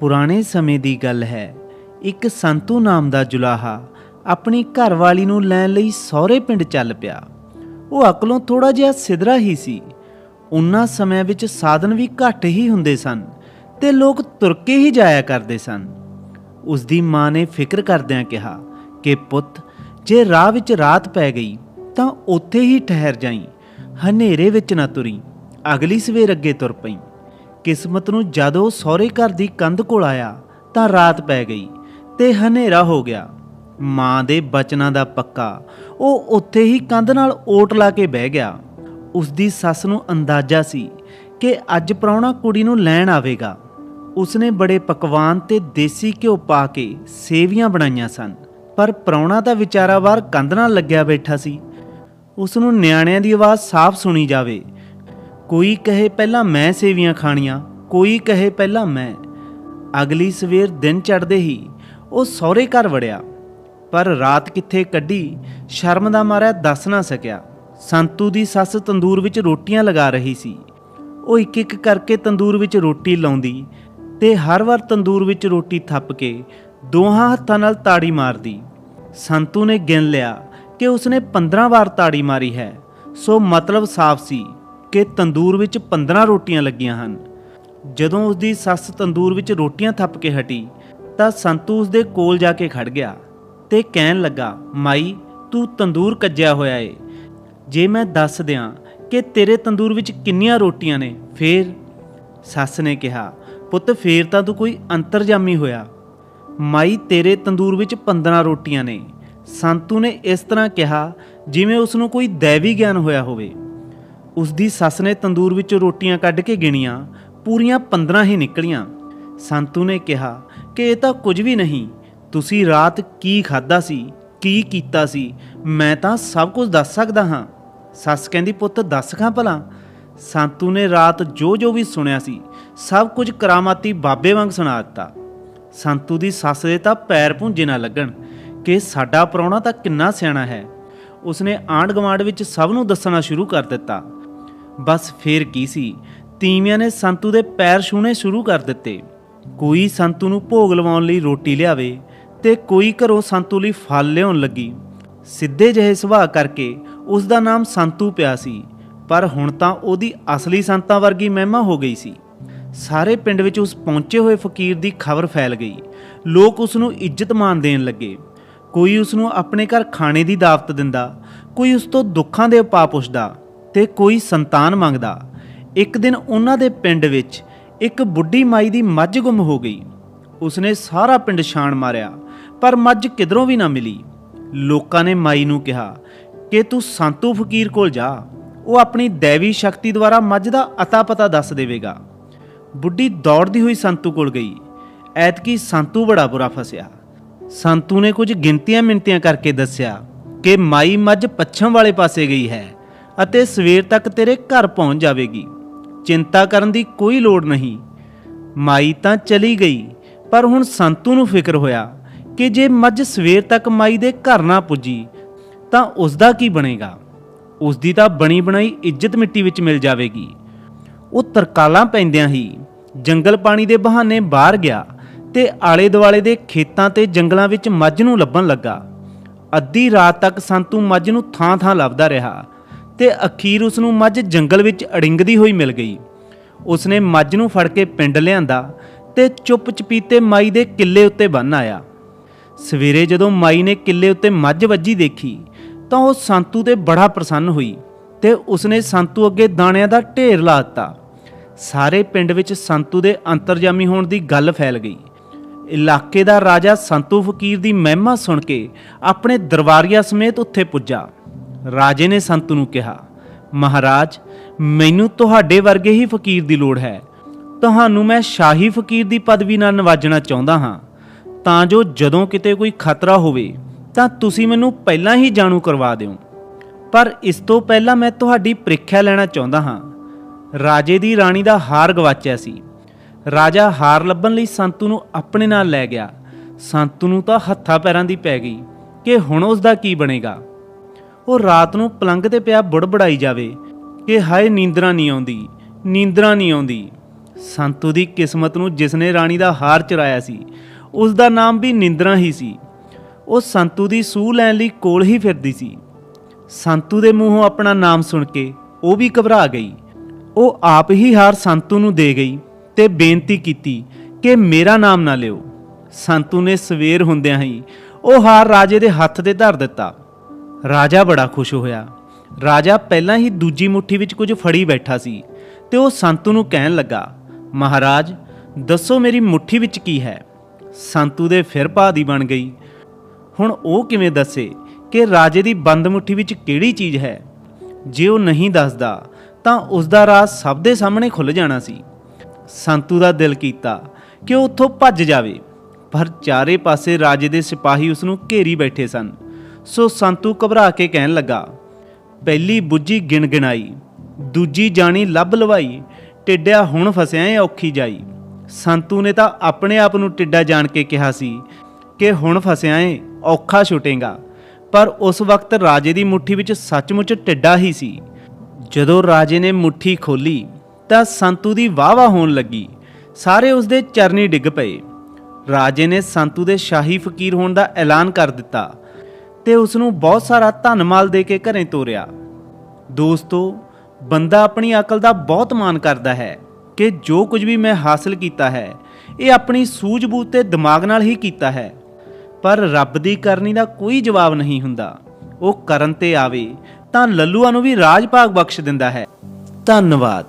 ਪੁਰਾਣੇ ਸਮੇਂ ਦੀ ਗੱਲ ਹੈ। ਇੱਕ ਸੰਤੂ ਨਾਮ ਦਾ ਜੁਲਾਹਾ ਆਪਣੀ ਘਰਵਾਲੀ ਨੂੰ ਲੈਣ ਲਈ ਸਹੁਰੇ ਪਿੰਡ ਚੱਲ ਪਿਆ। ਉਹ ਅਕਲੋਂ ਥੋੜਾ ਜਿਹਾ ਸਿਧਰਾ ਹੀ ਸੀ। ਉਨ੍ਹਾਂ ਸਮਿਆਂ ਵਿੱਚ ਸਾਧਨ ਵੀ ਘੱਟ ਹੀ ਹੁੰਦੇ ਸਨ ਤੇ ਲੋਕ ਤੁਰ ਕੇ ਹੀ ਜਾਇਆ ਕਰਦੇ ਸਨ। ਉਸ ਦੀ ਮਾਂ ਨੇ ਫਿਕਰ ਕਰਦਿਆਂ ਕਿਹਾ ਕਿ ਪੁੱਤ, ਜੇ ਰਾਹ ਵਿੱਚ ਰਾਤ ਪੈ ਗਈ ਤਾਂ ਉੱਥੇ ਹੀ ਠਹਿਰ ਜਾਈਂ, ਹਨੇਰੇ ਵਿੱਚ ਨਾ ਤੁਰੀ, ਅਗਲੀ ਸਵੇਰ ਅੱਗੇ ਤੁਰ ਪਈ। ਕਿਸਮਤ ਨੂੰ ਜਦੋਂ ਉਹ ਸਹੁਰੇ ਘਰ ਦੀ ਕੰਧ ਕੋਲ ਆਇਆ ਤਾਂ ਰਾਤ ਪੈ ਗਈ ਤੇ ਹਨੇਰਾ ਹੋ ਗਿਆ। ਮਾਂ ਦੇ ਬਚਨਾਂ ਦਾ ਪੱਕਾ, ਉਹ ਉੱਥੇ ਹੀ ਕੰਧ ਨਾਲ ਓਟ ਲਾ ਕੇ ਬਹਿ ਗਿਆ। ਉਸ ਦੀ ਸੱਸ ਨੂੰ ਅੰਦਾਜ਼ਾ ਸੀ ਕਿ ਅੱਜ ਪ੍ਰਾਹੁਣਾ ਕੁੜੀ ਨੂੰ ਲੈਣ ਆਵੇਗਾ। ਉਸਨੇ ਬੜੇ ਪਕਵਾਨ ਤੇ ਦੇਸੀ ਘਿਓ ਪਾ ਕੇ ਸੇਵੀਆਂ ਬਣਾਈਆਂ ਸਨ, ਪਰ ਪ੍ਰਾਹੁਣਾ ਤਾਂ ਵਿਚਾਰਾ ਬਾਹਰ ਕੰਧ ਨਾਲ ਲੱਗਿਆ ਬੈਠਾ ਸੀ। ਉਸ ਨੂੰ ਨਿਆਣਿਆਂ ਦੀ ਆਵਾਜ਼ ਸਾਫ਼ ਸੁਣੀ ਜਾਵੇ ਕੋਈ ਕਹੇ ਪਹਿਲਾਂ ਮੈਂ ਸੇਵੀਆਂ ਖਾਣੀਆਂ, ਕੋਈ ਕਹੇ ਪਹਿਲਾਂ ਮੈਂ। ਅਗਲੀ ਸਵੇਰ ਦਿਨ ਚੜ੍ਹਦੇ ਹੀ ਉਹ ਸਹੁਰੇ ਘਰ ਵੜਿਆ, ਪਰ ਰਾਤ ਕਿੱਥੇ ਕੱਢੀ, ਸ਼ਰਮ ਦਾ ਮਾਰਿਆ ਦੱਸ ਨਾ ਸਕਿਆ। ਸੰਤੂ ਦੀ ਸੱਸ ਤੰਦੂਰ ਵਿੱਚ ਰੋਟੀਆਂ ਲਗਾ ਰਹੀ ਸੀ। ਉਹ ਇੱਕ ਇੱਕ ਕਰਕੇ ਤੰਦੂਰ ਵਿੱਚ ਰੋਟੀ ਲਾਉਂਦੀ ਤੇ ਹਰ ਵਾਰ ਤੰਦੂਰ ਵਿੱਚ ਰੋਟੀ ਥੱਪ ਕੇ ਦੋਹਾਂ ਹੱਥਾਂ ਨਾਲ ਤਾੜੀ ਮਾਰਦੀ। ਸੰਤੂ ਨੇ ਗਿਣ ਲਿਆ ਕਿ ਉਸਨੇ 15 ਵਾਰ ਤਾੜੀ ਮਾਰੀ ਹੈ, ਸੋ ਮਤਲਬ ਸਾਫ਼ ਸੀ। ਕਿ ਤੰਦੂਰ ਵਿੱਚ 15 ਰੋਟੀਆਂ ਲੱਗੀਆਂ ਹਨ। ਜਦੋਂ ਉਸ ਦੀ ਸੱਸ ਤੰਦੂਰ ਵਿੱਚ ਰੋਟੀਆਂ ਥੱਪ ਕੇ ਹਟੀ, ਤਾਂ ਸੰਤੂ ਉਸ ਦੇ ਕੋਲ ਜਾ ਕੇ ਖੜ ਗਿਆ ਤੇ ਕਹਿਣ ਲੱਗਾ, ਮਾਈ, ਤੂੰ ਤੰਦੂਰ ਕੱਜਿਆ ਹੋਇਆ ਏ। ਜੇ ਮੈਂ ਦੱਸ ਦਿਆਂ ਕਿ ਤੇਰੇ ਤੰਦੂਰ ਵਿੱਚ ਕਿੰਨੀਆਂ ਰੋਟੀਆਂ ਨੇ, ਫੇਰ? ਸੱਸ ਨੇ ਕਿਹਾ, ਪੁੱਤ, ਫੇਰ ਤਾਂ ਤੂੰ ਕੋਈ ਅੰਤਰਜਾਮੀ ਹੋਇਆ। ਮਾਈ, ਤੇਰੇ ਤੰਦੂਰ ਵਿੱਚ 15 ਰੋਟੀਆਂ ਨੇ। ਸੰਤੂ ਨੇ ਇਸ ਤਰ੍ਹਾਂ ਕਿਹਾ, ਜਿਵੇਂ ਉਸ ਨੂੰ ਕੋਈ ਦੇਵੀ ਗਿਆਨ ਹੋਇਆ ਹੋਵੇ। ਉਸ ਦੀ ਸੱਸ ਨੇ ਤੰਦੂਰ ਵਿੱਚ ਰੋਟੀਆਂ ਕੱਢ ਕੇ ਗਿਣੀਆਂ, ਪੂਰੀਆਂ 15 ਹੀ ਨਿਕਲੀਆਂ। ਸੰਤੂ ਨੇ ਕਿਹਾ, ਕਿ ਇਹ ਤਾਂ ਕੁਝ ਵੀ ਨਹੀਂ, ਤੁਸੀਂ ਰਾਤ ਕੀ ਖਾਦਾ ਸੀ, ਕੀ ਕੀਤਾ ਸੀ, ਮੈਂ ਤਾਂ ਸਭ ਕੁਝ ਦੱਸ ਸਕਦਾ ਹਾਂ। ਸੱਸ ਕਹਿੰਦੀ, ਪੁੱਤ, ਦੱਸ ਖਾਂ ਭਲਾ? ਸੰਤੂ ਨੇ ਰਾਤ ਜੋ ਜੋ ਵੀ ਸੁਣਿਆ ਸੀ, ਸਭ ਕੁਝ ਕਰਾਮਾਤੀ ਬਾਬੇ ਵਾਂਗ ਸੁਣਾ ਦਿੱਤਾ। ਸੰਤੂ ਦੀ ਸੱਸ ਦੇ ਤਾਂ ਪੈਰ ਭੁੰਜੇ ਨਾ ਲੱਗਣ, ਕਿ ਸਾਡਾ ਪ੍ਰਾਹੁਣਾ ਤਾਂ ਕਿੰਨਾ ਸਿਆਣਾ ਹੈ। ਉਸਨੇ ਆਂਢ ਗੁਆਂਢ ਵਿੱਚ ਸਭ ਨੂੰ ਦੱਸਣਾ ਸ਼ੁਰੂ ਕਰ ਦਿੱਤਾ। ਬਸ ਫੇਰ ਕੀ ਸੀ? ਤੀਵੀਆਂ ਨੇ ਸੰਤੂ ਦੇ ਪੈਰ ਛੂਹਣੇ ਸ਼ੁਰੂ ਕਰ ਦਿੱਤੇ। ਕੋਈ ਸੰਤੂ ਨੂੰ ਭੋਗ ਲਵਾਉਣ ਲਈ ਰੋਟੀ ਲਿਆਵੇ ਤੇ ਕੋਈ ਘਰੋਂ ਸੰਤੂ ਲਈ ਫਲ ਲਿਆਉਣ ਲੱਗੀ। ਸਿੱਧੇ ਜਿਹੇ ਸੁਭਾਅ ਕਰਕੇ ਉਸ ਦਾ ਨਾਮ ਸੰਤੂ ਪਿਆ ਸੀ, ਪਰ ਹੁਣ ਤਾਂ ਉਹਦੀ ਅਸਲੀ ਸੰਤਾਂ ਵਰਗੀ ਮਹਿਮਾ ਹੋ ਗਈ ਸੀ। ਸਾਰੇ ਪਿੰਡ ਵਿੱਚ ਉਸ ਪਹੁੰਚੇ ਹੋਏ ਫਕੀਰ ਦੀ ਖਬਰ ਫੈਲ ਗਈ। ਲੋਕ ਉਸ ਨੂੰ ਇੱਜ਼ਤ ਮਾਨ ਦੇਣ ਲੱਗੇ। ਕੋਈ ਉਸ ਨੂੰ ਆਪਣੇ ਘਰ ਖਾਣੇ ਦੀ ਦਾਵਤ ਦਿੰਦਾ, ਕੋਈ ਉਸ ਤੋਂ ਦੁੱਖਾਂ ਦੇ ਉਪਾਅ ਪੁੱਛਦਾ ਤੇ ਕੋਈ ਸੰਤਾਨ ਮੰਗਦਾ, ਇੱਕ ਦਿਨ ਉਹਨਾਂ ਦੇ ਪਿੰਡ ਵਿੱਚ ਇੱਕ ਬੁੱਢੀ ਮਾਈ ਦੀ ਮੱਝ ਗੁੰਮ ਹੋ ਗਈ। ਉਸਨੇ ਸਾਰਾ ਪਿੰਡ ਛਾਣ ਮਾਰਿਆ, ਪਰ ਮੱਝ ਕਿਧਰੋਂ ਵੀ ਨਾ ਮਿਲੀ। ਲੋਕਾਂ ਨੇ ਮਾਈ ਨੂੰ ਕਿਹਾ, ਕਿ ਤੂੰ ਸੰਤੂ ਫਕੀਰ ਕੋਲ ਜਾ, ਉਹ ਆਪਣੀ ਦੇਵੀ ਸ਼ਕਤੀ ਦੁਆਰਾ ਮੱਝ ਦਾ ਅਤਾ ਪਤਾ ਦੱਸ ਦੇਵੇਗਾ। ਬੁੱਢੀ ਦੌੜਦੀ ਹੋਈ ਸੰਤੂ ਕੋਲ ਗਈ। ਐਤਕੀ ਸੰਤੂ ਬੜਾ ਬੁਰਾ ਫਸਿਆ। ਸੰਤੂ ਨੇ ਕੁਝ ਗਿਣਤੀਆਂ ਮਿੰਤੀਆਂ ਕਰਕੇ ਦੱਸਿਆ ਕਿ ਮਾਈ ਮੱਝ ਪੱਛਮ ਵਾਲੇ ਪਾਸੇ ਗਈ ਹੈ। ਅਤੇ ਸਵੇਰ ਤੱਕ ਤੇਰੇ ਘਰ ਪਹੁੰਚ ਜਾਵੇਗੀ। ਚਿੰਤਾ ਕਰਨ ਦੀ ਕੋਈ ਲੋੜ ਨਹੀਂ। ਮਾਈ ਤਾਂ ਚਲੀ ਗਈ, ਪਰ ਹੁਣ ਸੰਤੂ ਨੂੰ ਫਿਕਰ ਹੋਇਆ ਕਿ ਜੇ ਮੱਝ ਸਵੇਰ ਤੱਕ ਮਾਈ ਦੇ ਘਰ ਨਾ ਪੁੱਜੀ, ਤਾਂ ਉਸ ਦਾ ਕੀ ਬਣੇਗਾ? ਉਸ ਦੀ ਤਾਂ ਬਣੀ ਬਣਾਈ ਇੱਜ਼ਤ ਮਿੱਟੀ ਵਿੱਚ ਮਿਲ ਜਾਵੇਗੀ। ਉਹ ਤਰਕਾਲਾਂ ਪੈਂਦਿਆਂ ਹੀ ਜੰਗਲ ਪਾਣੀ ਦੇ ਬਹਾਨੇ ਬਾਹਰ ਗਿਆ ਤੇ ਆਲੇ ਦੁਆਲੇ ਦੇ ਖੇਤਾਂ ਤੇ ਜੰਗਲਾਂ ਵਿੱਚ ਮੱਝ ਨੂੰ ਲੱਭਣ ਲੱਗਾ। ਅੱਧੀ ਰਾਤ ਤੱਕ ਸੰਤੂ ਮੱਝ ਨੂੰ ਥਾਂ-ਥਾਂ ਲੱਭਦਾ ਰਿਹਾ। ਤੇ ਅਖੀਰ ਉਸ ਨੂੰ ਮੱਝ ਜੰਗਲ ਵਿੱਚ ਅੜਿੰਗਦੀ ਹੋਈ ਮਿਲ ਗਈ। ਉਸਨੇ ਮੱਝ ਨੂੰ ਫੜ ਕੇ ਪਿੰਡ ਲਿਆਂਦਾ ਤੇ ਚੁੱਪ ਚਪੀਤੇ ਮਾਈ ਦੇ ਕਿੱਲੇ ਉੱਤੇ ਬੰਨ ਆਇਆ। ਸਵੇਰੇ ਜਦੋਂ ਮਾਈ ਨੇ ਕਿੱਲੇ ਉੱਤੇ ਮੱਝ ਵੱਜੀ ਦੇਖੀ, ਤਾਂ ਉਹ ਸੰਤੂ ਤੇ ਬੜਾ ਪ੍ਰਸੰਨ ਹੋਈ ਤੇ ਉਸਨੇ ਸੰਤੂ ਅੱਗੇ ਦਾਣਿਆਂ ਦਾ ਢੇਰ ਲਾ ਦਿੱਤਾ। ਸਾਰੇ ਪਿੰਡ ਵਿੱਚ ਸੰਤੂ ਦੇ ਅੰਤਰਜਾਮੀ ਹੋਣ ਦੀ ਗੱਲ ਫੈਲ ਗਈ। ਇਲਾਕੇ ਦਾ ਰਾਜਾ ਸੰਤੂ ਫਕੀਰ ਦੀ ਮਹਿਮਾ ਸੁਣ ਕੇ ਆਪਣੇ ਦਰਬਾਰੀਆਂ ਸਮੇਤ ਉੱਥੇ ਪੁੱਜਾ। ਰਾਜੇ ਨੇ ਸੰਤੂ ਨੂੰ ਕਿਹਾ, ਮਹਾਰਾਜ, ਮੈਨੂੰ ਤੁਹਾਡੇ ਵਰਗੇ ਹੀ ਫਕੀਰ ਦੀ ਲੋੜ ਹੈ। ਤੁਹਾਨੂੰ ਮੈਂ ਸ਼ਾਹੀ ਫਕੀਰ ਦੀ ਪਦਵੀ ਨਾਲ ਨਵਾਜਣਾ ਚਾਹੁੰਦਾ ਹਾਂ। ਤਾਂ ਜੋ ਜਦੋਂ ਕਿਤੇ ਕੋਈ ਖਤਰਾ ਹੋਵੇ, ਤਾਂ ਤੁਸੀਂ ਮੈਨੂੰ ਪਹਿਲਾਂ ਹੀ ਜਾਣੂ ਕਰਵਾ ਦਿਓ। ਪਰ ਇਸ ਤੋਂ ਪਹਿਲਾਂ ਮੈਂ ਤੁਹਾਡੀ ਪ੍ਰੀਖਿਆ ਲੈਣਾ ਚਾਹੁੰਦਾ ਹਾਂ। ਰਾਜੇ ਦੀ ਰਾਣੀ ਦਾ ਹਾਰ ਗਵਾਚਿਆ ਸੀ। ਰਾਜਾ ਹਾਰ ਲੱਭਣ ਲਈ ਸੰਤੂ ਨੂੰ ਆਪਣੇ ਨਾਲ ਲੈ ਗਿਆ। ਸੰਤੂ ਨੂੰ ਤਾਂ ਹੱਥਾਂ ਪੈਰਾਂ ਦੀ ਪੈ ਗਈ ਕਿ ਹੁਣ ਉਸ ਦਾ ਕੀ ਬਣੇਗਾ। ਉਹ ਰਾਤ ਨੂੰ ਪਲੰਗ ਤੇ ਪਿਆ ਬੁੜਬੜਾਈ ਜਾਵੇ ਕਿ ਹਾਏ ਨੀਂਦਰਾ ਨਹੀਂ ਆਉਂਦੀ, ਨੀਂਦਰਾ ਨਹੀਂ ਆਉਂਦੀ। ਸੰਤੂ ਦੀ ਕਿਸਮਤ ਨੂੰ ਜਿਸ ਨੇ ਰਾਣੀ ਦਾ ਹਾਰ ਚੁਰਾਇਆ ਸੀ, ਉਸ ਦਾ ਨਾਮ ਵੀ ਨਿੰਦਰਾ ਹੀ ਸੀ। ਉਹ ਸੰਤੂ ਦੀ ਸੂਹ ਲੈਣ ਲਈ ਕੋਲ ਹੀ ਫਿਰਦੀ ਸੀ। ਸੰਤੂ ਦੇ ਮੂੰਹੋਂ ਆਪਣਾ ਨਾਮ ਸੁਣ ਕੇ ਉਹ ਵੀ ਘਬਰਾ ਗਈ। ਉਹ ਆਪ ਹੀ ਹਾਰ ਸੰਤੂ ਨੂੰ ਦੇ ਗਈ ਤੇ ਬੇਨਤੀ ਕੀਤੀ ਕਿ ਮੇਰਾ ਨਾਮ ਨਾ ਲਿਓ। ਸੰਤੂ ਨੇ ਸਵੇਰ ਹੁੰਦਿਆਂ ਹੀ ਉਹ ਹਾਰ ਰਾਜੇ ਦੇ ਹੱਥ ਤੇ ਧਰ ਦਿੱਤਾ। ਰਾਜਾ ਬੜਾ ਖੁਸ਼ ਹੋਇਆ। ਰਾਜਾ ਪਹਿਲਾਂ ਹੀ ਦੂਜੀ ਮੁੱਠੀ ਵਿੱਚ ਕੁਝ ਫੜੀ ਬੈਠਾ ਸੀ ਤੇ ਉਹ ਸੰਤੂ ਨੂੰ ਕਹਿਣ ਲੱਗਾ, ਮਹਾਰਾਜ, ਦੱਸੋ ਮੇਰੀ ਮੁੱਠੀ ਵਿੱਚ ਕੀ ਹੈ? ਸੰਤੂ ਦੇ ਫਿਰ ਭਾਦੀ ਬਣ ਗਈ। ਹੁਣ ਉਹ ਕਿਵੇਂ ਦੱਸੇ ਕਿ ਰਾਜੇ ਦੀ ਬੰਦ ਮੁੱਠੀ ਵਿੱਚ ਕਿਹੜੀ ਚੀਜ਼ ਹੈ? ਜੇ ਉਹ ਨਹੀਂ ਦੱਸਦਾ, ਤਾਂ ਉਸ ਦਾ ਰਾਜ਼ ਸਭ ਦੇ ਸਾਹਮਣੇ ਖੁੱਲ ਜਾਣਾ ਸੀ। ਸੰਤੂ ਦਾ ਦਿਲ ਕੀਤਾ ਕਿ ਉਹ ਉੱਥੋਂ ਭੱਜ ਜਾਵੇ, ਪਰ ਚਾਰੇ ਪਾਸੇ ਰਾਜੇ ਦੇ ਸਿਪਾਹੀ ਉਸ ਨੂੰ ਘੇਰੀ ਬੈਠੇ ਸਨ। ਸੋ ਸੰਤੂ ਘਬਰਾ ਕੇ ਕਹਿਣ ਲੱਗਾ, ਪਹਿਲੀ ਬੁੱਝੀ ਗਿਣ ਗਿਣਾਈ ਦੂਜੀ ਜਾਣੀ ਲੱਭ ਲਵਾਈ, ਟਿੱਡਿਆ ਹੁਣ ਫਸਿਆ ਏ ਔਖੀ ਜਾਈ। ਸੰਤੂ ਨੇ ਤਾਂ ਆਪਣੇ ਆਪ ਨੂੰ ਟਿੱਡਾ ਜਾਣ ਕੇ ਕਿਹਾ ਸੀ ਕਿ ਹੁਣ ਫਸਿਆ ਏ, ਔਖਾ ਛੁਟੇਗਾ, ਪਰ ਉਸ ਵਕਤ ਰਾਜੇ ਦੀ ਮੁੱਠੀ ਵਿੱਚ ਸੱਚਮੁੱਚ ਟਿੱਡਾ ਹੀ ਸੀ। ਜਦੋਂ ਰਾਜੇ ਨੇ ਮੁੱਠੀ ਖੋਲੀ ਤਾਂ ਸੰਤੂ ਦੀ ਵਾਵਾ ਹੋਣ ਲੱਗੀ। ਸਾਰੇ ਉਸ ਦੇ ਚਰਨੀ ਡਿੱਗ ਪਏ। ਰਾਜੇ ਨੇ ਸੰਤੂ ਦੇ ਸ਼ਾਹੀ ਫਕੀਰ ਹੋਣ ਦਾ ਐਲਾਨ ਕਰ ਦਿੱਤਾ। ਤੇ ਉਸ ਨੂੰ ਬਹੁਤ ਸਾਰਾ ਧਨ ਮਾਲ ਦੇ ਕੇ ਘਰੇ ਤੋਰਿਆ। ਦੋਸਤੋ, ਬੰਦਾ ਆਪਣੀ ਅਕਲ ਦਾ ਬਹੁਤ ਮਾਣ ਕਰਦਾ ਹੈ ਕਿ ਜੋ ਕੁਝ ਵੀ ਮੈਂ ਹਾਸਲ ਕੀਤਾ ਹੈ, ਇਹ ਆਪਣੀ ਸੂਝ-ਬੂਝ ਤੇ ਦਿਮਾਗ ਨਾਲ ਹੀ ਕੀਤਾ ਹੈ। ਪਰ ਰੱਬ ਦੀ ਕਰਨੀ ਦਾ ਕੋਈ ਜਵਾਬ ਨਹੀਂ ਹੁੰਦਾ। ਉਹ ਕਰਨ ਤੇ ਆਵੇ ਤਾਂ ਲੱਲੂਆਂ ਨੂੰ ਵੀ ਰਾਜ ਭਾਗ ਬਖਸ਼ ਦਿੰਦਾ ਹੈ। ਧੰਨਵਾਦ।